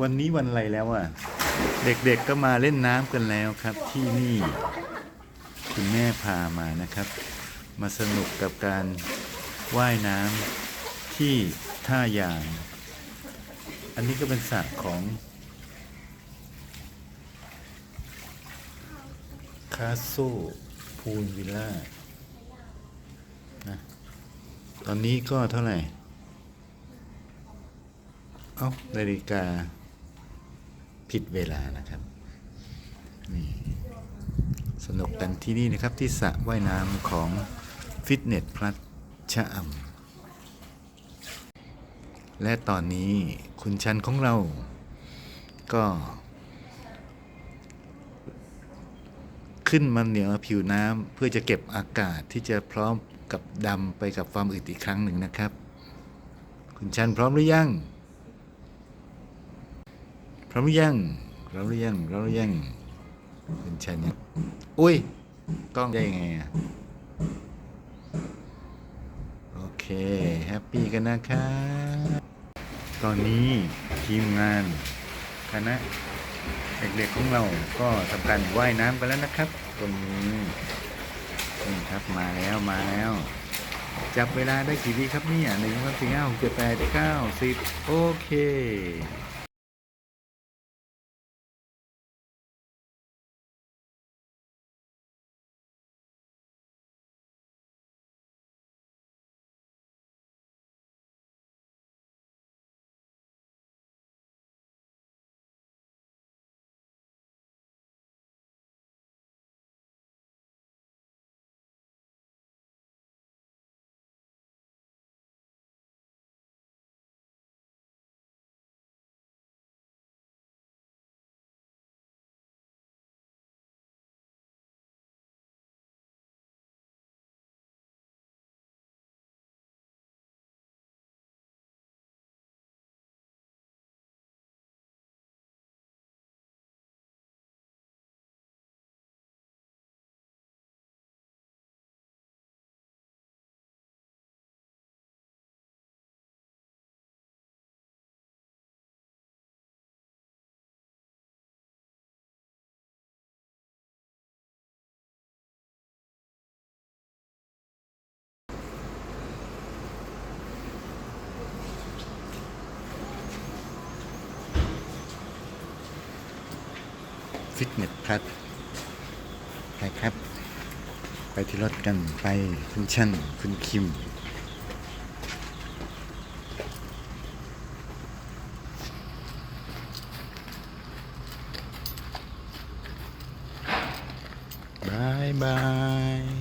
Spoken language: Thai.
วันนี้วันอะไรแล้วอะ เด็กๆก็มาเล่นน้ำกันแล้วครับที่นี่ คุณแม่พามานะครับ มาสนุกกับการว่ายน้ำที่ท่ายาง อันนี้ก็เป็นสระของคาโซพูลวิลล่านะตอนนี้ก็เท่าไหร่ เอ้านาฬิกา ผิดเวลานะครับนี่สนุกกันที่นี่นะครับที่สระว่ายน้ำของฟิตเนสพลัสชะอำและตอนนี้คุณชันของเราก็ขึ้นมาเหนือผิวน้ำเพื่อจะเก็บอากาศที่จะพร้อมกับดำไปกับความอืดอีกครั้งหนึ่งนะครับ คุณชันพร้อมหรือยัง พร้อมหรือยังพร้อมหรือยังพร้อมหรือยังคุณชันยังอุ้ยกล้องได้ยังไงอะโอเคแฮปปี้กันนะครับตอนนี้ทีมงานคณะเด็กๆของเราก็ทำการว่ายน้ำกันแล้วนะครับตรงนี้นี่ครับมาแล้วมาแล้ว จับเวลาได้กี่วิครับเนี่ยหนึ่งสองสี่ห้าหกเจ็ดแปดเก้าสิบโอเค ฟิตเนสพลัสไปครับ ไปที่รถกันไปคุณชั่นคุณคิม บายบาย